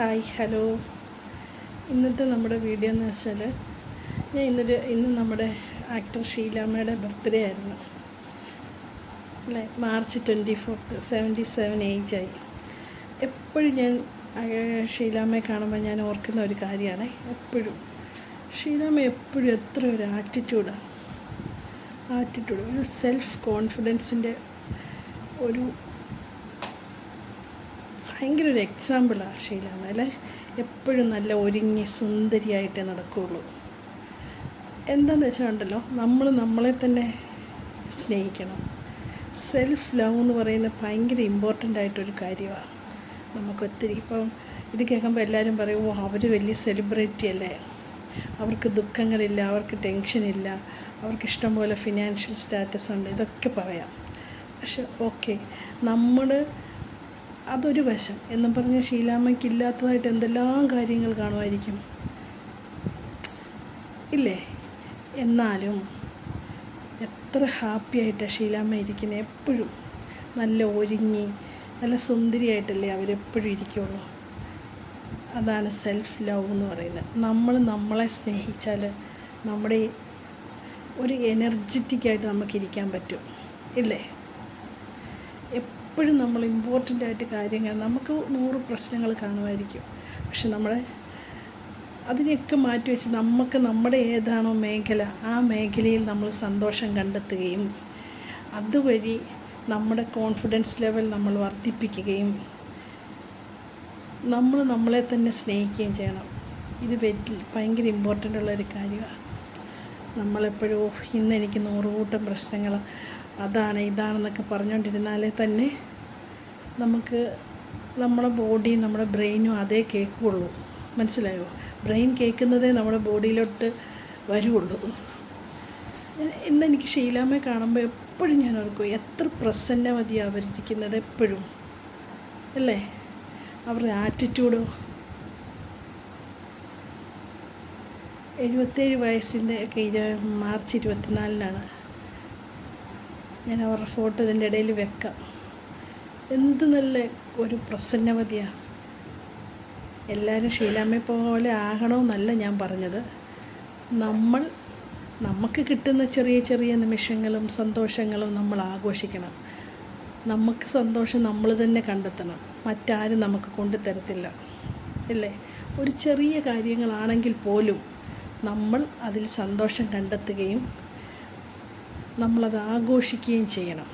Hi hello. ഇന്നത്തെ നമ്മുടെ video എന്ന് വെച്ചാൽ ഞാൻ ഇന്നൊരു ഇന്ന് നമ്മുടെ ആക്ടർ ഷീലാമ്മയുടെ ബർത്ത്ഡേ ആയിരുന്നു. അല്ലേ? March twenty fourth seventy seven ഏജായി എപ്പോഴും ഞാൻ ഷീലാമ്മയെ കാണുമ്പോൾ ഞാൻ ഓർക്കുന്ന ഒരു കാര്യമാണ്. എപ്പോഴും ഷീലാമ്മ എപ്പോഴും എത്ര ഒരു ആറ്റിറ്റ്യൂഡാണ് ആറ്റിറ്റ്യൂഡ് ഒരു സെൽഫ് കോൺഫിഡൻസിന്റെ ഒരു ഭയങ്കര ഒരു എക്സാമ്പിളാണ് ഷീലാമ്മ അല്ലേ എപ്പോഴും നല്ല ഒരുങ്ങി സുന്ദരിയായിട്ടേ നടക്കുകയുള്ളൂ എന്താണെന്ന് വെച്ചാൽ നമ്മൾ നമ്മളെ തന്നെ സ്നേഹിക്കണം. സെൽഫ് ലവ് എന്ന് പറയുന്നത് ഭയങ്കര ഇമ്പോർട്ടന്റ് ആയിട്ടൊരു കാര്യമാണ് നമുക്കൊത്തിരി ഇപ്പം ഇത് കേൾക്കുമ്പോൾ എല്ലാവരും പറയും ഓ അവർ വലിയ സെലിബ്രിറ്റി അല്ലേ? അവർക്ക് ദുഃഖങ്ങളില്ല അവർക്ക് ടെൻഷനില്ല അവർക്ക് ഇഷ്ടംപോലെ ഫിനാൻഷ്യൽ സ്റ്റാറ്റസ് ഉണ്ട് ഇതൊക്കെ പറയാം. പക്ഷെ ഓക്കെ നമ്മൾ അതൊരു വശം എന്നും പറഞ്ഞ ഷീലാമ്മയ്ക്ക് ഇല്ലാത്തതായിട്ട് എന്തെല്ലാം കാര്യങ്ങൾ കാണുമായിരിക്കും? ഇല്ലേ? എന്നാലും എത്ര ഹാപ്പി ആയിട്ടാണ് ഷീലാമ്മ ഇരിക്കുന്നത് എപ്പോഴും നല്ല ഒരുങ്ങി നല്ല സുന്ദരിയായിട്ടല്ലേ അവരെപ്പോഴും ഇരിക്കുള്ളൂ. അതാണ് സെൽഫ് ലവ് എന്ന് പറയുന്നത്. നമ്മൾ നമ്മളെ സ്നേഹിച്ചാൽ നമ്മുടെ ഒരു എനർജറ്റിക്കായിട്ട് നമുക്ക് ഇരിക്കാൻ പറ്റും. ഇല്ലേ? എപ്പോഴും നമ്മൾ ഇമ്പോർട്ടന്റ് ആയിട്ട് കാര്യങ്ങൾ നമുക്ക് നൂറ് പ്രശ്നങ്ങൾ കാണുമായിരിക്കും. പക്ഷെ നമ്മളെ അതിനെയൊക്കെ മാറ്റി വെച്ച് നമുക്ക് നമ്മുടെ ഏതാണോ മേഖല ആ മേഖലയിൽ നമ്മൾ സന്തോഷം കണ്ടെത്തുകയും അതുവഴി നമ്മുടെ കോൺഫിഡൻസ് ലെവൽ നമ്മൾ വർദ്ധിപ്പിക്കുകയും നമ്മൾ നമ്മളെ തന്നെ സ്നേഹിക്കുകയും ചെയ്യണം. ഇത് വെറ്റിൽ ഭയങ്കര ഇമ്പോർട്ടന്റ് ഉള്ളൊരു കാര്യമാണ്. നമ്മളെപ്പോഴും "ഓ, ഇന്ന് എനിക്ക് നൂറുകൂട്ടം പ്രശ്നങ്ങൾ അതാണ് ഇതാണെന്നൊക്കെ പറഞ്ഞുകൊണ്ടിരുന്നാലേ തന്നെ നമുക്ക് നമ്മുടെ ബോഡിയും നമ്മുടെ ബ്രെയിനും അതേ കേൾക്കുകയുള്ളൂ മനസ്സിലായോ? ബ്രെയിൻ കേൾക്കുന്നതേ നമ്മുടെ ബോഡിയിലോട്ട് വരുള്ളൂ. ഞാൻ- ഇന്നെനിക്ക് ഷീലാമ്മയെ കാണുമ്പോൾ എപ്പോഴും ഞാൻ ഓർക്കും എത്ര പ്രസന്നമതിയാണ് അവരിരിക്കുന്നത് എപ്പോഴും. അല്ലേ? അവരുടെ ആറ്റിറ്റ്യൂഡോ എഴുപത്തേഴ് വയസ്സിന്റെ ഒക്കെ മാർച്ച് ഇരുപത്തിനാലിനാണ്. ഞാൻ അവരുടെ ഫോട്ടോ ഇതിന്റെ ഇടയിൽ വെക്കാം. എന്ത് നല്ല ഒരു പ്രസന്നവതിയാണ് എല്ലാവരും ഷീലാമ്മയെ പോലെ ആകണമെന്നല്ല ഞാൻ പറഞ്ഞത്. നമ്മൾ നമുക്ക് കിട്ടുന്ന ചെറിയ ചെറിയ നിമിഷങ്ങളും സന്തോഷങ്ങളും നമ്മൾ ആഘോഷിക്കണം. നമുക്ക് സന്തോഷം നമ്മൾ തന്നെ കണ്ടെത്തണം. മറ്റാരും നമുക്ക് കൊണ്ടു കൊണ്ടുതരത്തില്ല അല്ലേ? ഒരു ചെറിയ കാര്യങ്ങളാണെങ്കിൽ പോലും നമ്മൾ അതിൽ സന്തോഷം കണ്ടെത്തുകയും നമ്മളത് ആഘോഷിക്കുകയും ചെയ്യണം.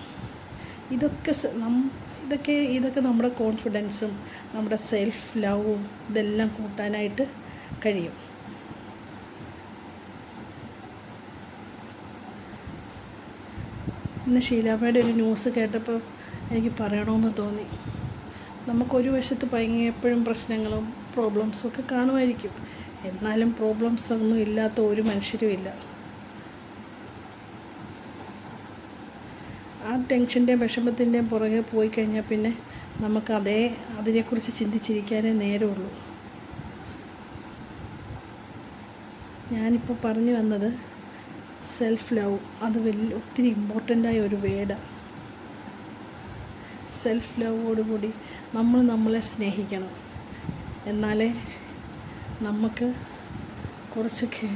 ഇതൊക്കെ ഇതൊക്കെ ഇതൊക്കെ നമ്മുടെ കോൺഫിഡൻസും നമ്മുടെ സെൽഫ് ലവും ഇതെല്ലാം കൂട്ടാനായിട്ട് കഴിയും. ഇന്ന് ഷീലാമ്മയുടെ ഒരു ന്യൂസ് കേട്ടപ്പോൾ എനിക്ക് പറയണമെന്ന് തോന്നി. നമുക്കൊരു വശത്ത് ഭയങ്കര എപ്പോഴും പ്രശ്നങ്ങളും പ്രോബ്ലംസും ഒക്കെ കാണുമായിരിക്കും. എന്നാലും പ്രോബ്ലംസ് ഒന്നും ഇല്ലാത്ത ഒരു മനുഷ്യരും ഇല്ല ആ ടെൻഷന്റെയും വിഷമത്തിന്റെയും പുറകെ പോയി കഴിഞ്ഞാൽ പിന്നെ നമുക്ക് അതേ അതിനെക്കുറിച്ച് ചിന്തിച്ചിരിക്കാനേ നേരമുള്ളൂ. ഞാനിപ്പോൾ പറഞ്ഞു വന്നത് സെൽഫ് ലവ് അത് വലിയ ഒത്തിരി ഇമ്പോർട്ടന്റായ ഒരു വേഡാണ് സെൽഫ് ലവോടുകൂടി നമ്മൾ നമ്മളെ സ്നേഹിക്കണം. എന്നാലേ നമുക്ക് കുറച്ചൊക്കെ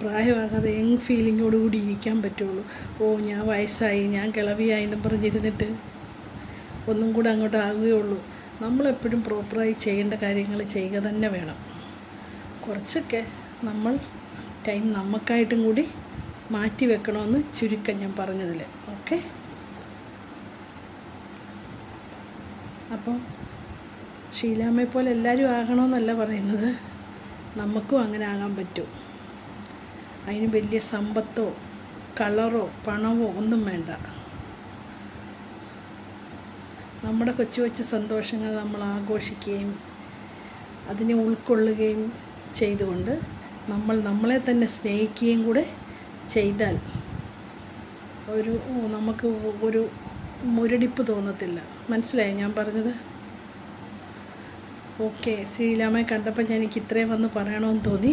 പ്രായമാകാതെ യങ് ഫീലിങ്ങോടുകൂടി ഇരിക്കാൻ പറ്റുള്ളൂ. ഓ ഞാൻ വയസ്സായി ഞാൻ കിളവിയായി എന്നും പറഞ്ഞിരുന്നിട്ട് ഒന്നും കൂടെ അങ്ങോട്ട് ആകുകയുള്ളൂ. നമ്മളെപ്പോഴും പ്രോപ്പറായി ചെയ്യേണ്ട കാര്യങ്ങൾ ചെയ്യുക തന്നെ വേണം. കുറച്ചൊക്കെ നമ്മൾ ടൈം നമുക്കായിട്ടും കൂടി മാറ്റി വെക്കണമെന്ന് ചുരുക്കം ഞാൻ പറഞ്ഞതിൽ. ഓക്കെ അപ്പം ഷീലാമ്മയെ പോലെ എല്ലാവരും ആകണമെന്നല്ല പറയുന്നത്. നമുക്കും അങ്ങനെ ആകാൻ പറ്റും. അതിന് വലിയ സമ്പത്തോ കളറോ പണമോ ഒന്നും വേണ്ട. നമ്മുടെ കൊച്ചു കൊച്ചു സന്തോഷങ്ങൾ നമ്മൾ ആഘോഷിക്കുകയും അതിനെ ഉൾക്കൊള്ളുകയും ചെയ്തുകൊണ്ട് നമ്മൾ നമ്മളെ തന്നെ സ്നേഹിക്കുകയും കൂടെ ചെയ്താൽ ഒരു നമുക്ക് ഒരു മുരടിപ്പ് തോന്നത്തില്ല. മനസ്സിലായോ ഞാൻ പറഞ്ഞത്? ഓക്കെ ശ്രീലാമയെ കണ്ടപ്പോൾ ഞാൻ എനിക്ക് ഇത്രയും വന്ന് പറയണമെന്ന് തോന്നി.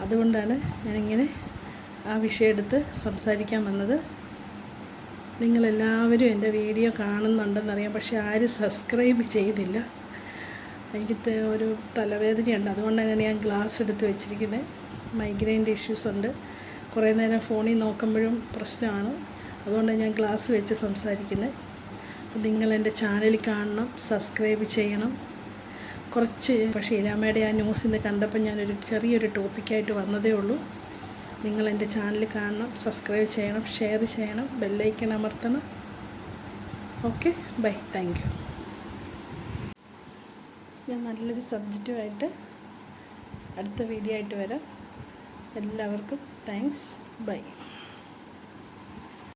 അതുകൊണ്ടാണ് ഞാനിങ്ങനെ ആ വിഷയം എടുത്ത് സംസാരിക്കാൻ വന്നത്. നിങ്ങളെല്ലാവരും എന്റെ വീഡിയോ കാണുന്നുണ്ടെന്നറിയാം പക്ഷെ ആരും സബ്സ്ക്രൈബ് ചെയ്തില്ല. എനിക്ക് ഒരു തലവേദനയുണ്ട്. അതുകൊണ്ടാണ് ഞാൻ ഗ്ലാസ് എടുത്ത് വെച്ചിരിക്കുന്നത്. മൈഗ്രെയിന്റെ ഇഷ്യൂസ് ഉണ്ട്. കുറേ നേരം ഫോണിൽ നോക്കുമ്പോഴും പ്രശ്നമാണ്. അതുകൊണ്ടാണ് ഞാൻ ഗ്ലാസ് വെച്ച് സംസാരിക്കുന്നത്. അപ്പോൾ നിങ്ങൾ എന്റെ ചാനൽ കാണണം സബ്സ്ക്രൈബ് ചെയ്യണം. കുറച്ച് പക്ഷേ ഇലാമ്മയുടെ ആ ന്യൂസ് ഇന്ന് കണ്ടപ്പോൾ ഞാനൊരു ചെറിയൊരു ടോപ്പിക്കായിട്ട് വന്നതേ ഉള്ളൂ. നിങ്ങൾ എന്റെ ചാനൽ കാണണം സബ്സ്ക്രൈബ് ചെയ്യണം ഷെയർ ചെയ്യണം ബെല്ലൈക്കൺ അമർത്തണം. ഓക്കെ ബൈ താങ്ക് യു ഞാൻ നല്ലൊരു സബ്ജക്റ്റുമായിട്ട് അടുത്ത വീഡിയോ ആയിട്ട് വരാം. എല്ലാവർക്കും താങ്ക്സ് ബൈ